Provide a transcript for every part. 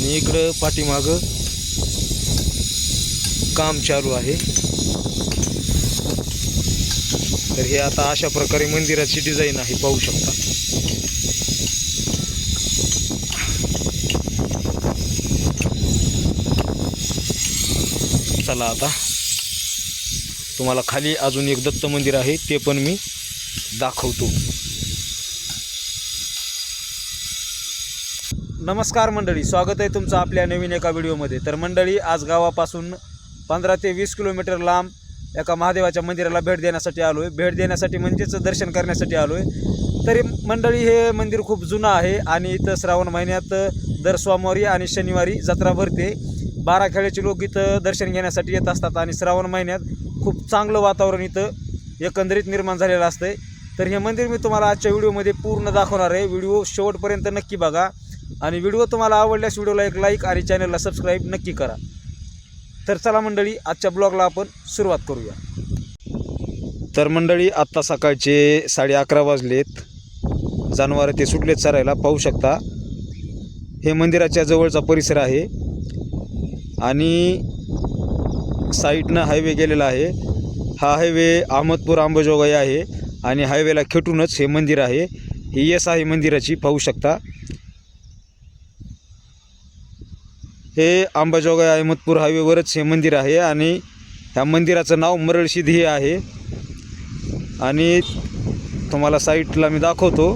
आणि इकडं पाठीमागं काम चालू आहे. तर हे आता अशा प्रकारे मंदिराची डिझाईन आहे पाहू शकता. चला आता. तुम्हाला खाली अजून एक दत्त मंदिर आहे ते पण मी दाखवतो. नमस्कार मंडळी स्वागत आहे तुमचं आपल्या नवीन एका व्हिडिओमध्ये. तर मंडळी आज गावापासून पंधरा ते वीस किलोमीटर लांब एका महादेवाच्या मंदिराला भेट देण्यासाठी आलो आहे भेट देण्यासाठी म्हणजेच दर्शन करण्यासाठी आलो आहे तरी मंडळी हे मंदिर खूप जुनं आहे आणि इथं श्रावण महिन्यात दर सोमवारी आणि शनिवारी जत्रा भरते. बारा खेड्याचे लोक इथं दर्शन घेण्यासाठी येत असतात आणि श्रावण महिन्यात खूप चांगलं वातावरण इथं एकंदरीत निर्माण झालेलं असतं तर हे मंदिर मी तुम्हाला आजच्या व्हिडिओमध्ये पूर्ण दाखवणार आहे. व्हिडिओ शेवटपर्यंत नक्की बघा. आणि व्हिडिओ तुम्हाला आवडल्यास व्हिडिओला एक लाईक आणि चॅनलला सबस्क्राईब नक्की करा. तर चला मंडळी आजच्या ब्लॉगला आपण सुरुवात करूया. तर मंडळी आत्ता सकाळचे साडे अकरा वाजलेत. जनावरं ते सुटलेत चरायला पाहू शकता. हे मंदिराच्या जवळचा परिसर आहे. आणि साईडनं हायवे गेलेला आहे. हा हायवे अहमदपूर अंबेजोगाई आहे आणि हायवेला खेटूनच हे मंदिर आहे. ही येस आहे मंदिराची पाहू शकता. हे अंबाजोगाई अहमदपूर हायवेवरच हे मंदिर आहे आणि ह्या मंदिराचं नाव मरळशिद हे आहे. आणि तुम्हाला साईटला मी दाखवतो.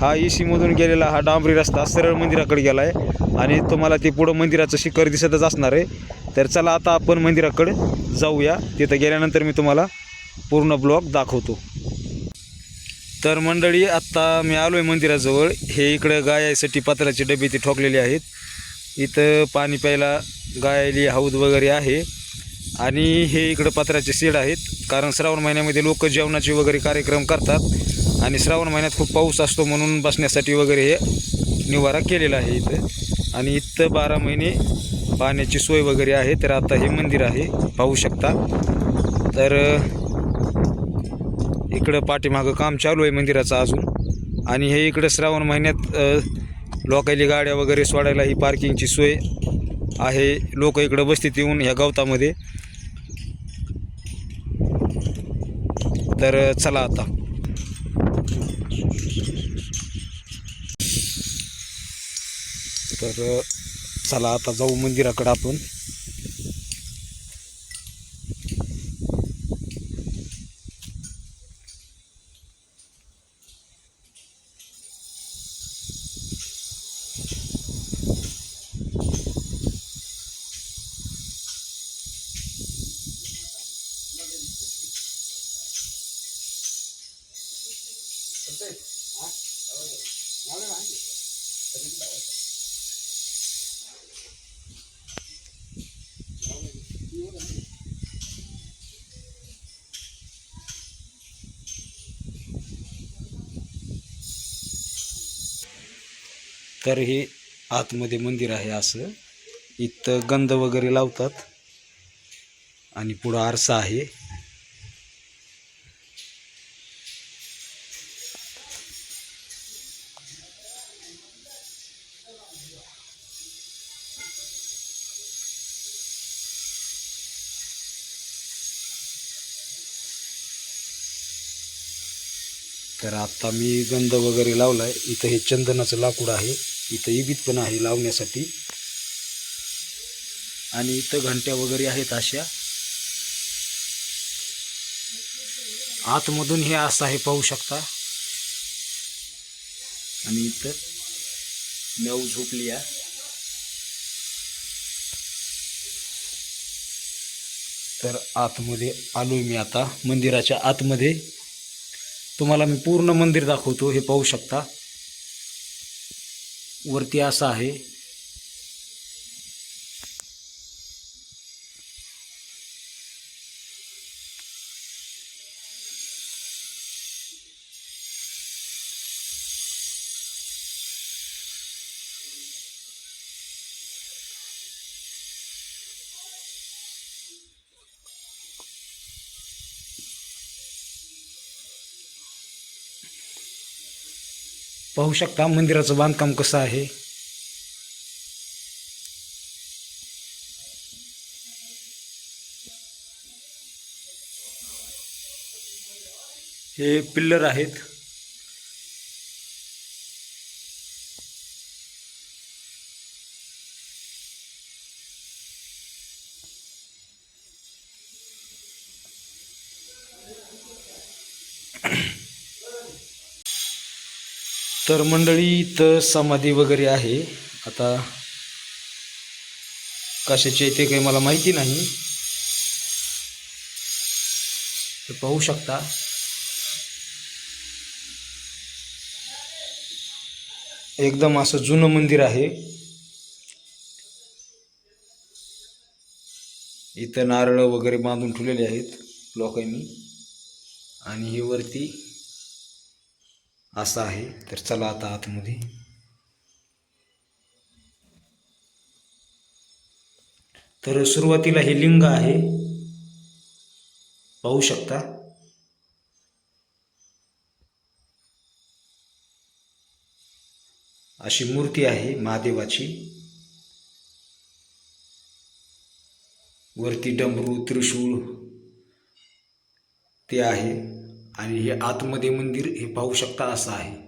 हा ई सीमधून गेलेला हा डांबरी रस्ता सरळ मंदिराकडे गेला आहे आणि तुम्हाला ते पुढं मंदिराचं शिखर दिसतच असणार आहे. तर चला आता आपण मंदिराकडे जाऊया. तिथं गेल्यानंतर मी तुम्हाला पूर्ण ब्लॉग दाखवतो. तर मंडळी आत्ता मी आलो आहे मंदिराजवळ. हे इकडं गायासाठी पत्राचे डबे ते ठोकलेले आहेत. इथं पाणी प्यायला गायली हौद वगैरे आहे. आणि हे इकडं पत्राचे सीड आहेत. कारण श्रावण महिन्यामध्ये लोक जेवणाचे वगैरे कार्यक्रम करतात. आणि श्रावण महिन्यात खूप पाऊस असतो म्हणून बसण्यासाठी वगैरे हे निवारा केलेला आहे इथं. आणि इथं बारा महिने पाण्याची सोय वगैरे आहे. तर आता हे मंदिर आहे. पाहू शकता. तर इकडं पाठीमागं काम चालू आहे मंदिराचं अजून. आणि हे इकडं श्रावण महिन्यात लोकायली गाड्या वगैरे सोडायला ही पार्किंगची सोय आहे. लोक इकडं बसतील येऊन ह्या गवतामध्ये. तर चला आता. तर चला आता जाऊ मंदिराकडं आपण. तर हे आतमध्ये मंदिर आहे असं. इथं गंध वगैरे लावतात. आणि पुढं आरसा आहे. तर आता मी गंध वगैरे लावलाय. इथं हे चंदनाचं लाकूड आहे. इथं इबीत पण आहे लावण्यासाठी. आणि इथं घंट्या वगैरे आहेत अशा. आतमधून हे असं आहे पाहू शकता. आणि इथं नऊ झोपली या तर आतमध्ये आलो मी आता मंदिराच्या आतमध्ये. तुम्हाला मी पूर्ण मंदिर दाखवतो हे पाहू शकता. वरती असं आहे. पाहू शकता मंदिराचं बांधकाम कसं आहे. हे पिल्लर आहेत. तर मंडळी इथं समाधी वगैरे आहे. आता कशाची आहे ते काही मला माहिती नाही. तर पाहू शकता. एकदम असं जुनं मंदिर आहे. इथं नारळ वगैरे बांधून ठेवलेले आहेत लोकांनी. आणि हे वरती असं आहे. तर चला आता आतमध्ये. तर सुरुवातीला हे लिंग आहे. पाहू शकता. अशी मूर्ती आहे महादेवाची. वरती डमरू त्रिशूळ ते आहे. आणि हे आतमध्ये मंदिर हे पाहू शकता असं आहे.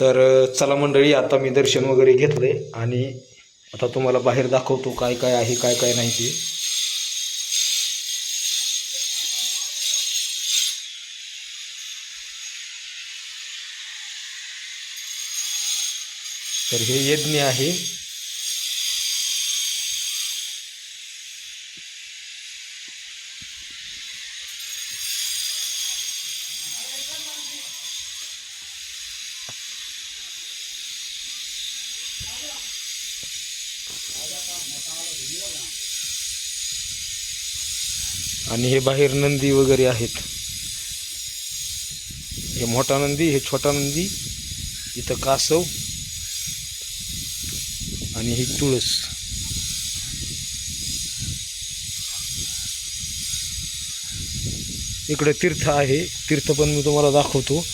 तर चला मंडळी आता मी दर्शन वगैरे घेतलंय आणि आता तुम्हाला बाहेर दाखवतो काय काय आहे काय काय नाही ते. तर हे यज्ञ आहे. आणि हे बाहेर नंदी वगैरे आहेत. हे मोठा नंदी हे छोटा नंदी इथं कासव आणि ही तुळस. इकडे तीर्थ आहे. तीर्थ पण मी तुम्हाला दाखवतो.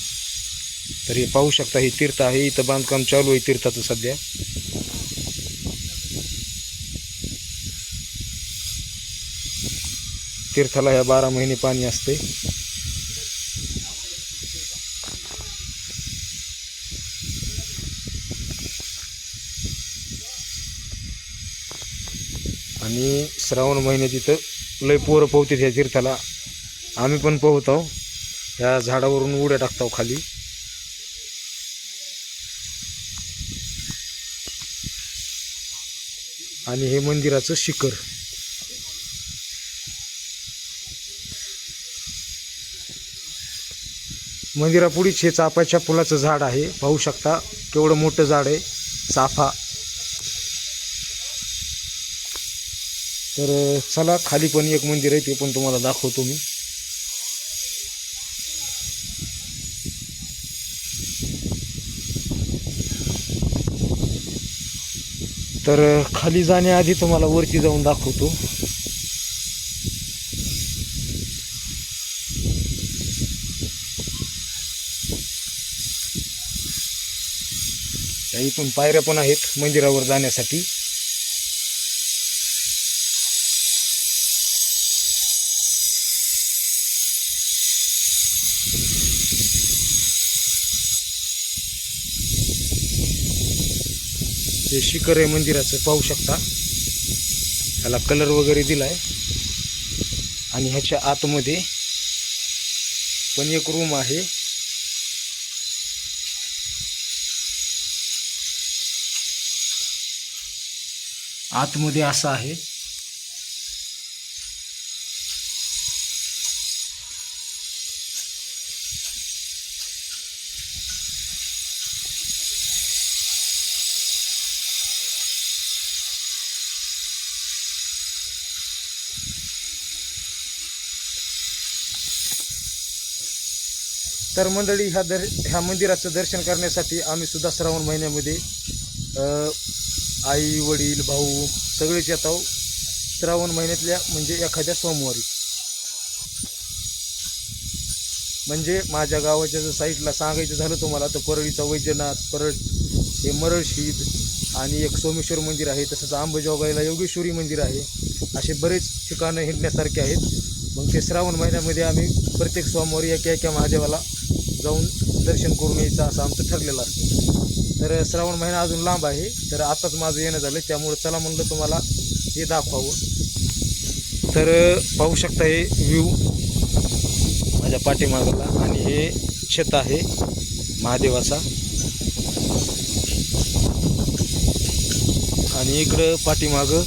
तर हे पाहू शकता हे तीर्थ आहे. इथं बांधकाम चालू आहे तीर्थाचं सध्या. तीर्थाला ह्या बारा महिने पाणी असते. आणि श्रावण महिन्यात इथं लय पोरं पोहतात ह्या तीर्थाला. आम्ही पण पोहतो. ह्या झाडावरून उड्या टाकतो खाली. आणि हे मंदिराचं शिखर. मंदिरापुढीच हे चाफ्याच्या फुलाचं झाड आहे. पाहू शकता केवढं मोठं झाड आहे. चाफा. तर चला खाली पण एक मंदिर आहे ते पण तुम्हाला दाखवतो मी. तर खाली जाण्याआधी तुम्हाला वरती जाऊन दाखवतो. त्या इथून पायऱ्या पण आहेत मंदिरावर जाण्यासाठी. हे शिखर आहे मंदिराचं पाहू शकता. ह्याला कलर वगैरे दिलाय. आणि ह्याच्या आतमध्ये पण एक रूम आहे. आतमध्ये असं आहे. तर मंडळी ह्या दर ह्या मंदिराचं दर्शन करण्यासाठी आम्ही सुद्धा श्रावण महिन्यामध्ये आई वडील भाऊ सगळेच येत श्रावण महिन्यातल्या म्हणजे एखाद्या सोमवारी. म्हणजे माझ्या गावाच्या जर साईडला सांगायचं झालं तुम्हाला तर परळीचा वैद्यनाथ परळ हे मरळशीद आणि एक सोमेश्वर मंदिर आहे तसंच आंबेजोगाईला योगेश्वरी मंदिर आहे. असे बरेच ठिकाणं हिंडण्यासारखे आहेत. मग ते श्रावण महिन्यामध्ये आम्ही प्रत्येक सोमवारी एका एका महादेवाला जाऊन दर्शन करून यायचं असं आमचं ठरलेलं असतं. तर श्रावण महिना अजून लांब आहे तर आताच माझं येणं झालं त्यामुळं चला म्हणलं तुम्हाला हे दाखवावं. तर पाहू शकता हे व्ह्यू माझ्या पाठीमागाला आणि हे छत आहे महादेवाचा. आणि इकडं पाठीमागं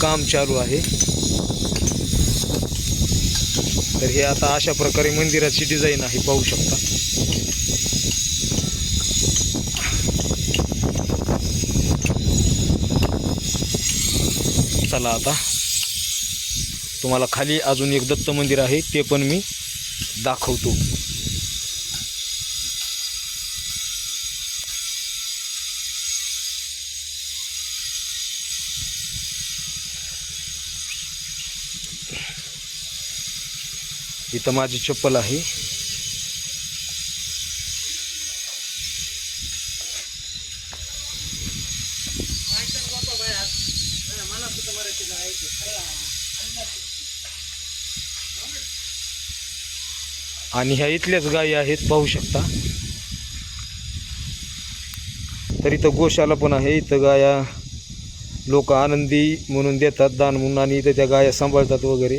काम चालू आहे. तर हे आता अशा प्रकारे मंदिराची डिझाईन आहे पाहू शकता. चला आता. तुम्हाला खाली अजून एक दत्त मंदिर आहे ते पण मी दाखवतो. इथं माझी चप्पल आहे. आणि ह्या इथल्याच गायी आहेत पाहू शकता. तर इथं गोशाला पण आहे इथं गाया लोक आनंदी म्हणून देतात दान म्हणून आणि इथं त्या गाया सांभाळतात वगैरे.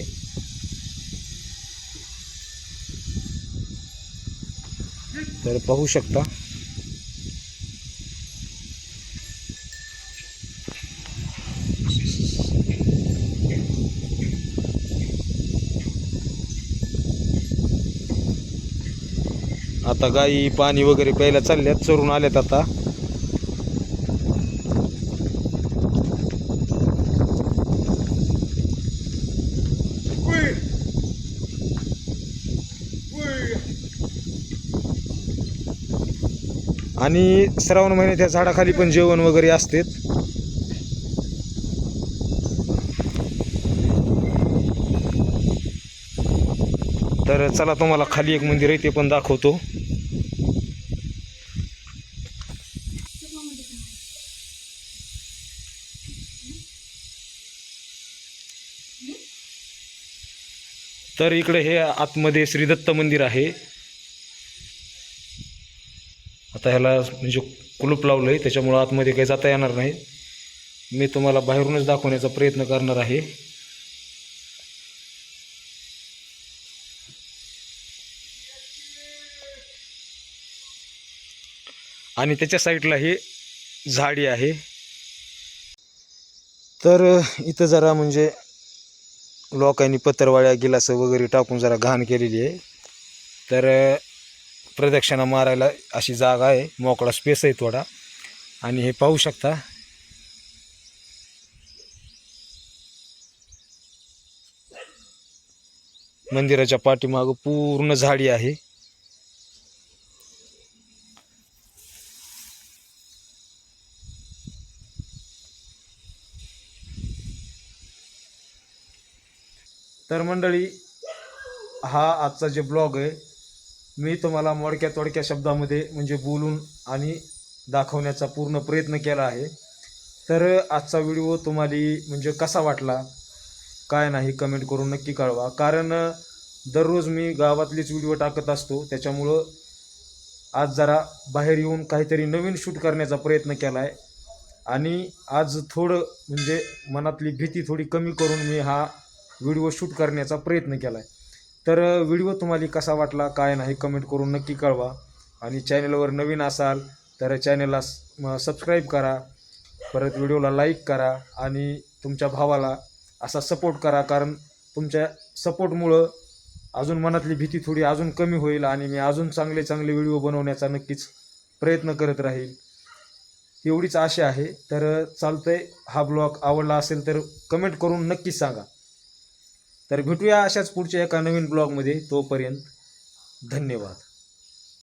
तर पाहू शकता. आता गाई पाणी वगैरे प्यायला चालल्यात चरून आल्यात आता. आणि श्रावण महिन्यात या झाडाखाली पण जेवण वगैरे असते तर चला तुम्हाला खाली एक मंदिर आहे ते पण दाखवतो. तर इकडे हे आतमध्ये श्री दत्त मंदिर आहे. आता ह्याला म्हणजे कुलूप लावलं आहे त्याच्यामुळं आतमध्ये काही जाता येणार नाही. मी तुम्हाला बाहेरूनच दाखवण्याचा प्रयत्न करणार आहे. आणि त्याच्या साईडला हे झाडी आहे. तर इथं जरा म्हणजे लोकांनी पत्रवाळ्या गिलासं वगैरे टाकून जरा घाण केलेली आहे. तर प्रदक्षिणा मारायला अशी जागा आहे. मोकळा स्पेस आहे थोडा. आणि हे पाहू शकता. मंदिराच्या पाठीमागं पूर्ण झाडी आहे. तर मंडळी हा आजचा जे ब्लॉग आहे मी तुम्हाला मोडक्या तोडक्या शब्दामध्ये म्हणजे बोलून आणि दाखवण्याचा पूर्ण प्रयत्न केला आहे. तर आजचा व्हिडिओ तुम्हाला म्हणजे कसा वाटला काय नाही कमेंट करून नक्की कळवा. कारण दररोज मी गावातलेच व्हिडिओ टाकत असतो त्याच्यामुळं आज जरा बाहेर येऊन काहीतरी नवीन शूट करण्याचा प्रयत्न केला आहे आणि आज थोडं म्हणजे मनातली भीती थोडी कमी करून मी हा व्हिडिओ शूट करण्याचा प्रयत्न केला आहे तर व्हिडिओ तुम्हाला कसा वाटला काय नाही कमेंट करून नक्की कळवा. आणि चॅनलवर नवीन असाल तर चॅनलला सबस्क्राईब करा. परत व्हिडिओला लाईक करा आणि तुमच्या भावाला असा सपोर्ट करा कारण तुमच्या सपोर्टमुळं अजून मनातली भीती थोडी अजून कमी होईल आणि मी अजून चांगले चांगले व्हिडिओ बनवण्याचा नक्कीच प्रयत्न करत राहील. एवढीच आशा आहे. तर चालतंय हा ब्लॉग. आवडला असेल तर कमेंट करून नक्कीच सांगा. तर भेटूया अशाच पुढच्या एका नवीन ब्लॉगमध्ये तोपर्यंत धन्यवाद.